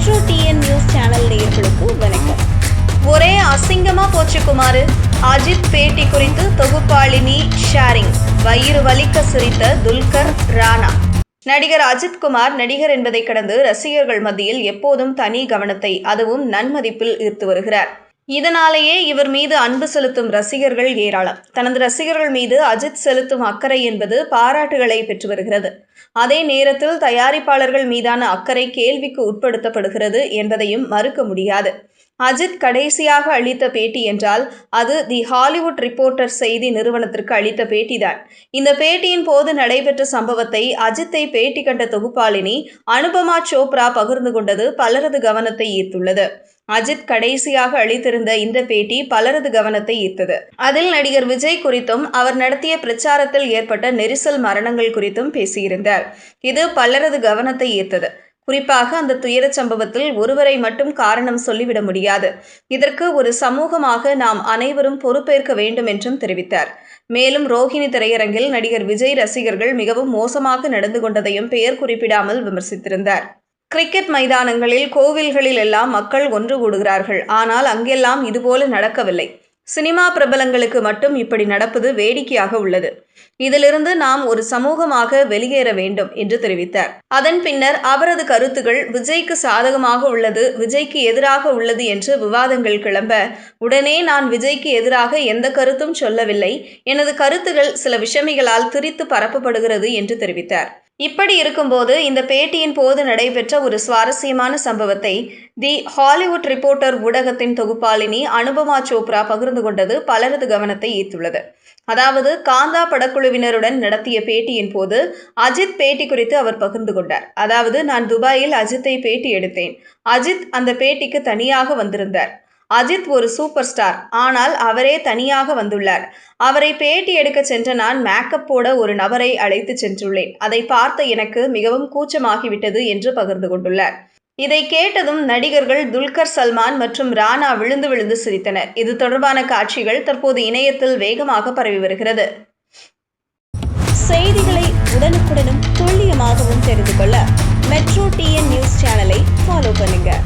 Metro TN news channel நேயர்களுக்கு வணக்கம். ஒரே அசிங்கமா போச்சு குமாரு அஜித் பேட்டி குறித்து தொகுப்பாளினி ஷேரிங். வயிறு வலிக்க சிரித்த துல்கர் ராணா. நடிகர் அஜித் குமார் நடிகர் என்பதை கடந்து ரசிகர்கள் மத்தியில் எப்போதும் தனி கவனத்தை அதுவும் நன்மதிப்பில் ஈர்த்து வருகிறார். இதனாலேயே இவர் மீது அன்பு செலுத்தும் ரசிகர்கள் ஏராளம். தனது ரசிகர்கள் மீது அஜித் செலுத்தும் அக்கறை என்பது பாராட்டுகளை பெற்று வருகிறது. அதே நேரத்தில் தயாரிப்பாளர்கள் மீதான அக்கறை கேள்விக்கு உட்படுத்தப்படுகிறது என்பதையும் மறுக்க முடியாது. அஜித் கடைசியாக அளித்த பேட்டி என்றால் அது தி ஹாலிவுட் ரிப்போர்ட்டர் செய்தி நிறுவனத்திற்கு அளித்த பேட்டிதான் இந்த பேட்டியின் போது நடைபெற்ற சம்பவத்தை அஜித்தை பேட்டி கண்ட தொகுப்பாளினி அனுபமா சோப்ரா பகிர்ந்து கொண்டது பலரது கவனத்தை ஈர்த்துள்ளது. அஜித் கடைசியாக அளித்திருந்த இந்த பேட்டி பலரது கவனத்தை ஈர்த்தது. அதில் நடிகர் விஜய் குறித்தும் அவர் நடத்திய பிரச்சாரத்தில் ஏற்பட்ட நெரிசல் மரணங்கள் குறித்தும் பேசியிருந்தார். இது பலரது கவனத்தை ஈர்த்தது. குறிப்பாக அந்த துயரச் சம்பவத்தில் ஒருவரை மட்டும் காரணம் சொல்லிவிட முடியாது. இதற்கு ஒரு சமூகமாக நாம் அனைவரும் பொறுப்பேற்க வேண்டும் என்றும் தெரிவித்தார். மேலும் ரோஹிணி திரையரங்கில் நடிகர் விஜய் ரசிகர்கள் மிகவும் மோசமாக நடந்து கொண்டதையும் பெயர் குறிப்பிடாமல் விமர்சித்திருந்தார். கிரிக்கெட் மைதானங்களில் கோவில்களில் எல்லாம் மக்கள் ஒன்று கூடுகிறார்கள். ஆனால் அங்கெல்லாம் இதுபோல நடக்கவில்லை. சினிமா பிரபலங்களுக்கு மட்டும் இப்படி நடப்பது வேடிக்கையாக உள்ளது. இதிலிருந்து நாம் ஒரு சமூகமாக வெளியேற வேண்டும் என்று தெரிவித்தார். அதன் பின்னர் அவரது கருத்துகள் விஜய்க்கு சாதகமாக உள்ளது விஜய்க்கு எதிராக உள்ளது என்று விவாதங்கள் கிளம்ப உடனே நான் விஜய்க்கு எதிராக எந்த கருத்தும் சொல்லவில்லை எனது கருத்துகள் சில விஷமிகளால் திரித்து பரப்பப்படுகிறது என்று தெரிவித்தார். இப்படி இருக்கும்போது இந்த பேட்டியின் போது நடைபெற்ற ஒரு சுவாரஸ்யமான சம்பவத்தை தி ஹாலிவுட் ரிப்போர்ட்டர் ஊடகத்தின் தொகுப்பாளினி அனுபமா சோப்ரா பகிர்ந்து கொண்டது பலரது கவனத்தை ஈர்த்துள்ளது. அதாவது காந்தா பட படக்குழுவினருடன் நடத்திய பேட்டியின் போது அஜித் பேட்டி குறித்து அவர் பகிர்ந்து கொண்டார். அதாவது நான் துபாயில் அஜித்தை பேட்டி எடுத்தேன். அஜித் அந்த பேட்டிக்கு தனியாக வந்திருந்தார். அஜித் ஒரு சூப்பர் ஸ்டார். ஆனால் அவரே தனியாக வந்துள்ளார். அவரை பேட்டி எடுக்க சென்ற நான் மேக்கப் போட ஒரு நபரை அழைத்து சென்றுள்ளேன். அதை பார்த்த எனக்கு மிகவும் கூச்சமாகிவிட்டது என்று பகிர்ந்து கொண்டுள்ளார். இதை கேட்டதும் நடிகர்கள் துல்கர் சல்மான் மற்றும் ராணா விழுந்து விழுந்து சிரித்தனர். இது தொடர்பான காட்சிகள் தற்போது இணையத்தில் வேகமாக பரவி வருகிறது. செய்திகளை உடனுக்குடனும் துல்லியமாகவும் தெரிந்து கொள்ள மெட்ரோ டிஎன் நியூஸ் சேனலை ஃபாலோ பண்ணுங்கள்